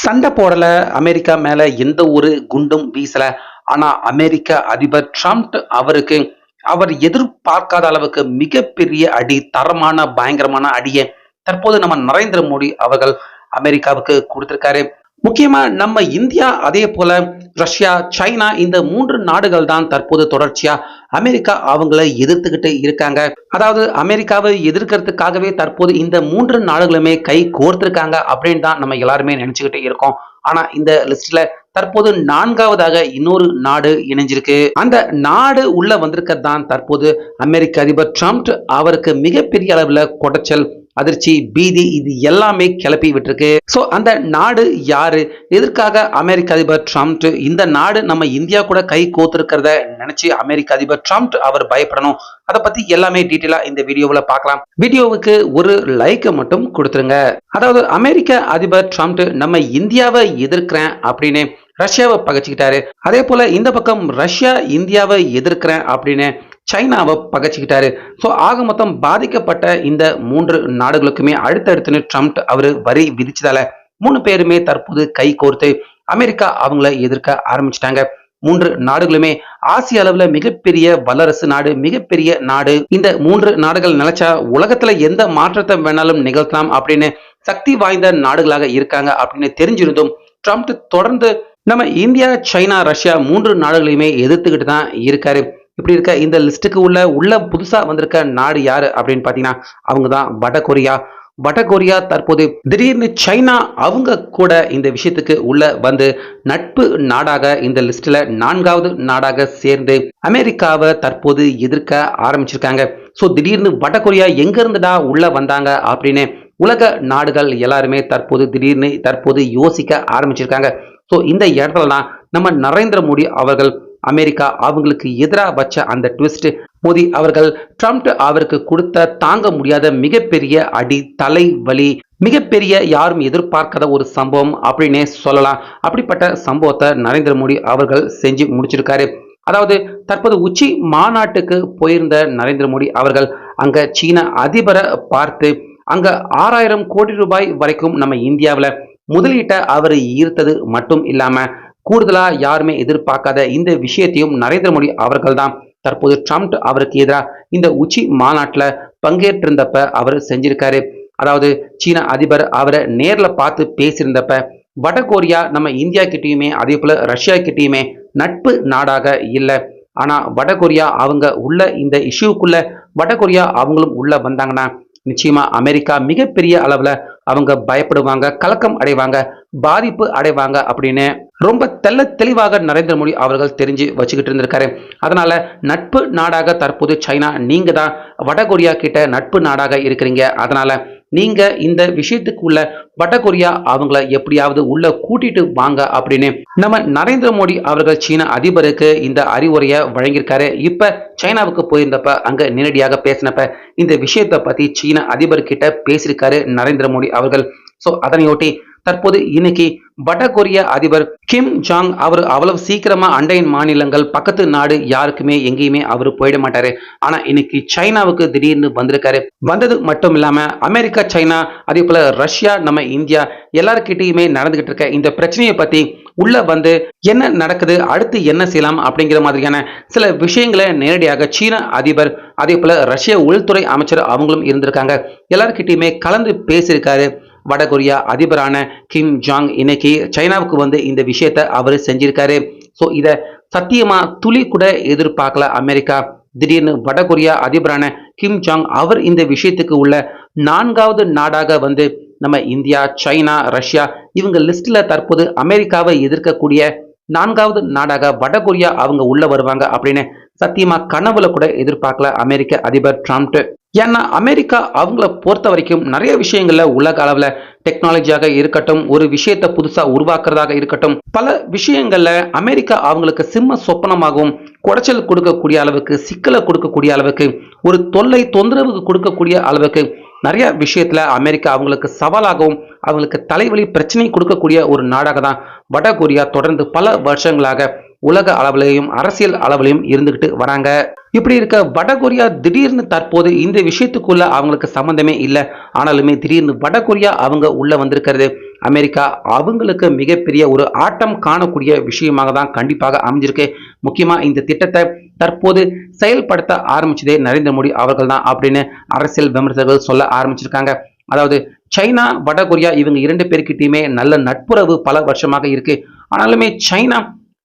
சண்டை போடல அமெரிக்கா மேல எந்த ஒரு குண்டும் வீசல. ஆனா அமெரிக்க அதிபர் ட்ரம்ப் அவருக்கு அவர் எதிர்பார்க்காத அளவுக்கு மிகப்பெரிய அடி தரமான பயங்கரமான அடியை தற்போது நம்ம நரேந்திர மோடி அவர்கள் அமெரிக்காவுக்கு கொடுத்திருக்காரு. முக்கியமா நம்ம இந்தியா அதே போல ரஷ்யா சைனா இந்த மூன்று நாடுகள் தான் தற்போது தொடர்ச்சியா அமெரிக்கா அவங்கள எதிர்த்துக்கிட்டு இருக்காங்க. அதாவது அமெரிக்காவை எதிர்க்கிறதுக்காகவே தற்போது இந்த மூன்று நாடுகளுமே கை கோர்த்திருக்காங்க அப்படின்னு தான் நம்ம எல்லாருமே நினைச்சுக்கிட்டு இருக்கோம். ஆனா இந்த லிஸ்ட்ல தற்போது நான்காவதாக இன்னொரு நாடு இணைஞ்சிருக்கு. அந்த நாடு உள்ள வந்திருக்கிறது தான் தற்போது அமெரிக்க அதிபர் ட்ரம்ப் அவருக்கு மிகப்பெரிய அளவுல கொடைச்சல் அதிர்ச்சி பீதி இது எல்லாமே கிளப்பி விட்டுருக்கு. ஸோ அந்த நாடு யாரு? எதற்காக அமெரிக்க அதிபர் ட்ரம்ப் இந்த நாடு நம்ம இந்தியா கூட கை கோத்திருக்கிறத நினைச்சு அமெரிக்க அதிபர் ட்ரம்ப் அவர் பயப்படணும்? அதை பத்தி எல்லாமே டீட்டெயிலா இந்த வீடியோவில் பார்க்கலாம். வீடியோவுக்கு ஒரு லைக்கை மட்டும் கொடுத்துருங்க. அதாவது அமெரிக்க அதிபர் ட்ரம்ப் நம்ம இந்தியாவை எதிர்க்கிறேன் அப்படின்னு ரஷ்யாவை பகைச்சிக்கிட்டாரு. அதே போல இந்த பக்கம் ரஷ்யா இந்தியாவை எதிர்க்கிறேன் அப்படின்னு சைனாவை பகைச்சிக்கிட்டாரு. ஸோ ஆக மொத்தம் பாதிக்கப்பட்ட இந்த மூன்று நாடுகளுக்குமே அடுத்தடுத்துன்னு ட்ரம்ப் அவர் வரி விதிச்சதால மூணு பேருமே தற்போது கை கோர்த்து அமெரிக்கா அவங்கள எதிர்க்க ஆரம்பிச்சிட்டாங்க. மூன்று நாடுகளுமே ஆசிய அளவுல மிகப்பெரிய வல்லரசு நாடு மிகப்பெரிய நாடு. இந்த மூன்று நாடுகள் நினைச்சா உலகத்துல எந்த மாற்றத்தை வேணாலும் நிகழ்த்தலாம் அப்படின்னு சக்தி வாய்ந்த நாடுகளாக இருக்காங்க அப்படின்னு தெரிஞ்சிருந்தும் ட்ரம்ப் தொடர்ந்து நம்ம இந்தியா சைனா ரஷ்யா மூன்று நாடுகளையுமே எதிர்த்துக்கிட்டு தான் இருக்காரு. இப்படி இருக்க இந்த லிஸ்ட்டுக்கு உள்ள உள்ள புதுசாக வந்திருக்க நாடு யாரு அப்படின்னு பார்த்தீங்கன்னா அவங்க தான் வட கொரியா. வட கொரியா தற்போது திடீர்னு சைனா அவங்க கூட இந்த விஷயத்துக்கு உள்ள வந்து நட்பு நாடாக இந்த லிஸ்ட்ல நான்காவது நாடாக சேர்ந்து அமெரிக்காவை தற்போது எதிர்க்க ஆரம்பிச்சிருக்காங்க. ஸோ திடீர்னு வட கொரியா எங்க இருந்துடா உள்ள வந்தாங்க அப்படின்னு உலக நாடுகள் எல்லாருமே தற்போது திடீர்னு தற்போது யோசிக்க ஆரம்பிச்சிருக்காங்க. ஸோ இந்த இடத்துல தான் நம்ம நரேந்திர மோடி அவர்கள் அமெரிக்கா அவங்களுக்கு எதிராக வச்ச அந்த ட்விஸ்ட் மோடி அவர்கள் ட்ரம்ப் அவருக்கு கொடுத்த தாங்க முடியாத மிகப்பெரிய அடி தலை வலி மிகப்பெரிய யாரும் எதிர்பார்க்காத ஒரு சம்பவம் அப்படின்னே சொல்லலாம். அப்படிப்பட்ட சம்பவத்தை நரேந்திர மோடி அவர்கள் செஞ்சு முடிச்சிருக்காரு. அதாவது தற்போது உச்சி மாநாட்டுக்கு போயிருந்த நரேந்திர மோடி அவர்கள் அங்க சீன அதிபரை பார்த்து அங்க ஆறாயிரம் கோடி ரூபாய் வரைக்கும் நம்ம இந்தியாவில் முதலீட்டை அவர் ஈர்த்தது மட்டும் இல்லாமல் கூடுதலா யாருமே எதிர்பார்க்காத இந்த விஷயத்தையும் நரேந்திர மோடி அவர்கள் தான் தற்போது ட்ரம்ப் அவருக்கு எதிராக இந்த உச்சி மாநாட்டில் பங்கேற்றிருந்தப்ப அவர் செஞ்சிருக்காரு. அதாவது சீன அதிபர் அவரை நேரில் பார்த்து பேசியிருந்தப்ப வட கொரியா நம்ம இந்தியா கிட்டேயுமே அதே போல் ரஷ்யா கிட்டேயுமே நட்பு நாடாக இல்லை. ஆனால் வட கொரியா அவங்க உள்ள இந்த இஷ்யூக்குள்ள வட கொரியா அவங்களும் உள்ள வந்தாங்கன்னா நிச்சயமா அமெரிக்கா மிகப்பெரிய அளவில் அவங்க பயப்படுவாங்க கலக்கம் அடைவாங்க பாதிப்பு அடைவாங்க அப்படின்னு ரொம்ப தெல்ல தெளிவாக நரேந்திர மோடி அவர்கள் தெரிஞ்சு வச்சுக்கிட்டு இருந்திருக்காரு. அதனால நட்பு நாடாக தற்போது சைனா நீங்க தான் வடகொரியா கிட்ட நட்பு நாடாக இருக்கிறீங்க. அதனால நீங்க இந்த விஷயத்துக்குள்ள வட வடகொரியா அவங்கள எப்படியாவது உள்ள கூட்டிட்டு வாங்க அப்படின்னு நம்ம நரேந்திர மோடி அவர்கள் சீன அதிபருக்கு இந்த அறிவுரையை வழங்கியிருக்காரு. இப்ப சைனாவுக்கு போயிருந்தப்ப அங்க நேரடியாக பேசினப்ப இந்த விஷயத்தை பத்தி சீன அதிபர்கிட்ட பேசியிருக்காரு நரேந்திர மோடி அவர்கள். ஸோ அதனையொட்டி தற்போது இன்னைக்கு வடகொரிய அதிபர் கிம் ஜாங் அவர் அவ்வளவு சீக்கிரமா அண்டையின் மாநிலங்கள் பக்கத்து நாடு யாருக்குமே எங்கேயுமே அவர் போயிட மாட்டாரு. ஆனா இன்னைக்கு சைனாவுக்கு திடீர்னு வந்திருக்காரு. வந்தது மட்டும் இல்லாம அமெரிக்கா சைனா அதே போல ரஷ்யா நம்ம இந்தியா எல்லாருக்கிட்டையுமே நடந்துகிட்டு இருக்க இந்த பிரச்சனையை பத்தி உள்ள வந்து என்ன நடக்குது அடுத்து என்ன செய்யலாம் அப்படிங்கிற மாதிரியான சில விஷயங்களை நேரடியாக சீன அதிபர் அதே போல ரஷ்ய உள்துறை அமைச்சர் அவங்களும் இருந்திருக்காங்க. எல்லாருக்கிட்டையுமே கலந்து பேசியிருக்காரு. வடகொரியா அதிபரான கிம் ஜாங் இன்னைக்கு சைனாவுக்கு வந்து இந்த விஷயத்த அவர் செஞ்சிருக்காரு. ஸோ இதை சத்தியமா துளி கூட எதிர்பார்க்கல அமெரிக்கா. திடீர்னு வடகொரியா அதிபரான கிம் ஜாங் அவர் இந்த விஷயத்துக்கு உள்ள நான்காவது நாடாக வந்து நம்ம இந்தியா சைனா ரஷ்யா இவங்க லிஸ்ட்ல தற்போது அமெரிக்காவை எதிர்க்கக்கூடிய நான்காவது நாடாக வடகொரியா அவங்க உள்ள வருவாங்க அப்படின்னு சத்தியமா கனவுல கூட எதிர்பார்க்கல அமெரிக்க அதிபர் ட்ரம்ப். ஏன்னா அமெரிக்கா அவங்கள பொறுத்த வரைக்கும் நிறைய விஷயங்கள்ல உலக அளவுல டெக்னாலஜியாக இருக்கட்டும் ஒரு விஷயத்தை புதுசா உருவாக்குறதாக இருக்கட்டும் பல விஷயங்கள்ல அமெரிக்கா அவங்களுக்கு சிம்ம சொப்பனமாகவும் குடைச்சல் கொடுக்கக்கூடிய அளவுக்கு சிக்கலை கொடுக்கக்கூடிய அளவுக்கு ஒரு தொல்லை தொந்தரவுக்கு கொடுக்கக்கூடிய அளவுக்கு நிறைய விஷயத்துல அமெரிக்கா அவங்களுக்கு சவாலாகவும் அவங்களுக்கு தலைவலி பிரச்சனை கொடுக்கக்கூடிய ஒரு நாடாக தான் வட கொரியா தொடர்ந்து பல வருஷங்களாக உலக அளவிலையும் அரசியல் அளவிலையும் இருந்துகிட்டு வராங்க. இப்படி இருக்க வடகொரியா திடீர்னு தற்போது இந்த விஷயத்துக்குள்ள அவங்களுக்கு சம்பந்தமே இல்லை. ஆனாலுமே திடீர்னு வடகொரியா அவங்க உள்ள வந்திருக்கிறது அமெரிக்கா அவங்களுக்கு மிகப்பெரிய ஒரு ஆட்டம் காணக்கூடிய விஷயமாக தான் கண்டிப்பாக அமைஞ்சிருக்கு. முக்கியமா இந்த திட்டத்தை தற்போது செயல்படுத்த ஆரம்பிச்சதே நரேந்திர மோடி அவர்கள் தான் அப்படின்னு அரசியல் விமர்சகர்கள் சொல்ல ஆரம்பிச்சிருக்காங்க. அதாவது சைனா வடகொரியா இவங்க இரண்டு பேருக்கிட்டையுமே நல்ல நட்புறவு பல வருஷமாக இருக்கு. ஆனாலுமே சைனா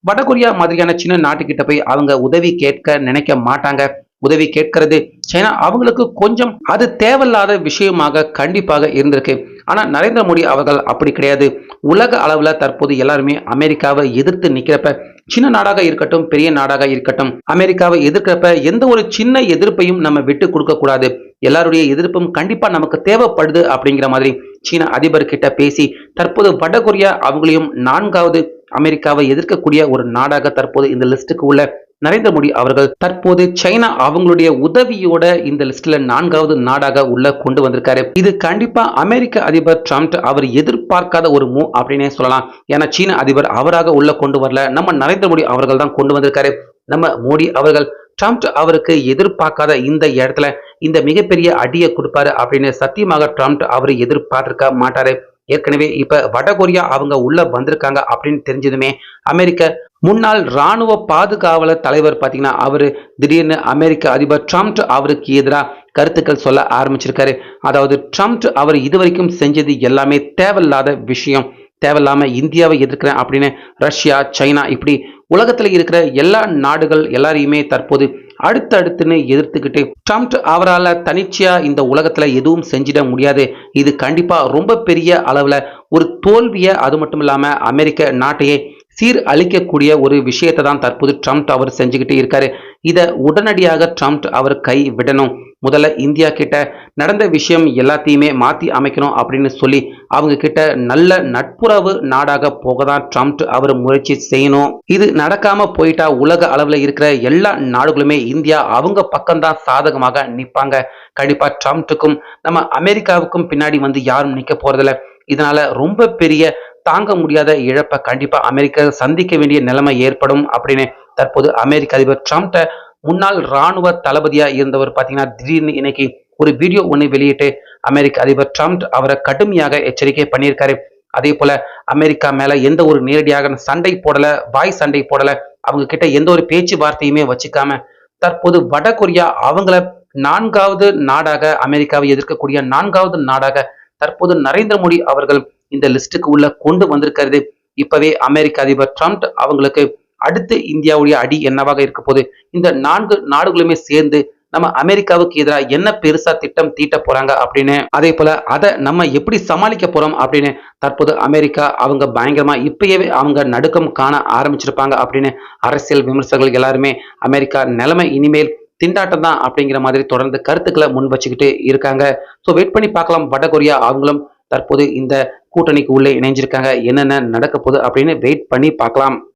வடகொரியா மாதிரியான சின்ன நாட்டுக்கிட்ட போய் அவங்க உதவி கேட்க நினைக்க மாட்டாங்க. உதவி கேட்கறது சைனா அவங்களுக்கு கொஞ்சம் அது தேவையில்லாத விஷயமாக கண்டிப்பாக இருந்திருக்கு. ஆனால் நரேந்திர மோடி அவர்கள் அப்படி கிடையாது. உலக அளவில் தற்போது எல்லாருமே அமெரிக்காவை எதிர்த்து நிற்கிறப்ப சின்ன நாடாக இருக்கட்டும் பெரிய நாடாக இருக்கட்டும் அமெரிக்காவை எதிர்க்கிறப்ப எந்த ஒரு சின்ன எதிர்ப்பையும் நம்ம விட்டு கொடுக்க கூடாது. எல்லாருடைய எதிர்ப்பும் கண்டிப்பா நமக்கு தேவைப்படுது அப்படிங்கிற மாதிரி சீன அதிபர் கிட்ட பேசி தற்போது வடகொரியா அவங்களையும் நான்காவது அமெரிக்காவை எதிர்க்கக்கூடிய ஒரு நாடாக தற்போது இந்த லிஸ்டுக்கு உள்ள நரேந்திர மோடி அவர்கள் தற்போது சைனா அவங்களுடைய உதவியோட இந்த லிஸ்ட்ல நான்காவது நாடாக உள்ள கொண்டு வந்திருக்காரு. இது கண்டிப்பா அமெரிக்க அதிபர் ட்ரம்ப் அவர் எதிர்பார்க்காத ஒரு மூ அப்படின்னே சொல்லலாம். ஏன்னா சீன அதிபர் அவராக உள்ள கொண்டு வரல. நம்ம நரேந்திர மோடி அவர்கள் தான் கொண்டு வந்திருக்காரு. நம்ம மோடி அவர்கள் ட்ரம்ப் அவருக்கு எதிர்பார்க்காத இந்த இடத்துல இந்த மிகப்பெரிய அடியை கொடுப்பாரு அப்படின்னு சத்தியமாக ட்ரம்ப் அவர் எதிர்பார்த்திருக்க மாட்டாரு. ஏற்கனவே இப்ப வடகொரியா அவங்க உள்ள வந்திருக்காங்க அப்படின்னு தெரிஞ்சதுமே அமெரிக்க முன்னாள் ராணுவ பாதுகாவலர் தலைவர் பாத்தீங்கன்னா அவரு திடீர்னு அமெரிக்க அதிபர் ட்ரம்ப் அவருக்கு எதிராக கருத்துக்கள் சொல்ல ஆரம்பிச்சிருக்காரு. அதாவது ட்ரம்ப் அவர் இதுவரைக்கும் செஞ்சது எல்லாமே தேவையில்லாத விஷயம். தேவையில்லாம இந்தியாவை எதிர்க்கிறேன் அப்படின்னு ரஷ்யா சைனா இப்படி உலகத்துல இருக்கிற எல்லா நாடுகள் எல்லாரையுமே தற்போது அடுத்தடுத்துன்னு எதிர்த்துக்கிட்டு ட்ரம்ப் அவரால் தனிச்சையா இந்த உலகத்துல எதுவும் செஞ்சிட முடியாது. இது கண்டிப்பா ரொம்ப பெரிய அளவுல ஒரு தோல்வியை அது மட்டும் இல்லாம அமெரிக்க நாட்டையே சீர் அளிக்கக்கூடிய ஒரு விஷயத்தை தான் தற்போது ட்ரம்ப் அவர் செஞ்சுக்கிட்டு இருக்காரு. இதை உடனடியாக ட்ரம்ப் அவர் கை விடணும். முதல்ல இந்தியா கிட்ட நடந்த விஷயம் எல்லாத்தையுமே மாத்தி அமைக்கணும் அப்படின்னு சொல்லி அவங்க கிட்ட நல்ல நட்புறவு நாடாக போக தான் ட்ரம்ப் அவர் முயற்சி செய்யணும். இது நடக்காம போயிட்டா உலக அளவில் இருக்கிற எல்லா நாடுகளுமே இந்தியா அவங்க பக்கம்தான் சாதகமாக நிற்பாங்க கண்டிப்பா ட்ரம்ப்புக்கும் நம்ம அமெரிக்காவுக்கும் பின்னாடி வந்து யாரும் நிற்க போறதில்ல. இதனால ரொம்ப பெரிய தாங்க முடியாத இழப்பை கண்டிப்பா அமெரிக்கா சந்திக்க வேண்டிய நிலைமை ஏற்படும் அப்படின்னு தற்போது அமெரிக்க அதிபர் ட்ரம்ப்ட முன்னாள் ராணுவ தளபதியா இருந்தவர் பாத்தீங்கன்னா திடீர்னு இன்னைக்கு ஒரு வீடியோ ஒன்று வெளியிட்டு அமெரிக்க அதிபர் ட்ரம்ப் அவரை கடுமையாக எச்சரிக்கை பண்ணியிருக்காரு. அதே போல அமெரிக்கா மேல எந்த ஒரு நேரடியாக சண்டை போடல வாய் சண்டை போடல அவங்க கிட்ட எந்த ஒரு பேச்சுவார்த்தையுமே வச்சுக்காம தற்போது வடகொரியா அவங்கள நான்காவது நாடாக அமெரிக்காவை எதிர்க்கக்கூடிய நான்காவது நாடாக தற்போது நரேந்திர மோடி அவர்கள் இந்த லிஸ்ட்டுக்கு உள்ள கொண்டு வந்திருக்கிறது. இப்பவே அமெரிக்க அதிபர் ட்ரம்ப் அவங்களுக்கு அடுத்து இந்தியாவுடைய அடி என்னவாக இருக்க போது இந்த நான்கு நாடுகளுமே சேர்ந்து நம்ம அமெரிக்காவுக்கு எதிராக என்ன பெருசா திட்டம் தீட்ட போறாங்க அப்படின்னு அதே போல அதை நம்ம எப்படி சமாளிக்க போறோம் அப்படின்னு தற்போது அமெரிக்கா அவங்க பயங்கரமா இப்பயவே அவங்க நடுக்கம் காண ஆரம்பிச்சிருப்பாங்க அப்படின்னு அரசியல் விமர்சகர்கள் எல்லாருமே அமெரிக்கா நிலைமை இனிமேல் திண்டாட்டம் தான் அப்படிங்கிற மாதிரி தொடர்ந்து கருத்துக்களை முன் வச்சுக்கிட்டு இருக்காங்க. ஸோ வெயிட் பண்ணி பார்க்கலாம். வடகொரியா அவங்களும் தற்போது இந்த கூட்டணிக்கு உள்ளே இணைஞ்சிருக்காங்க. என்னென்ன நடக்க போகுது அப்படின்னு வெயிட் பண்ணி பார்க்கலாம்.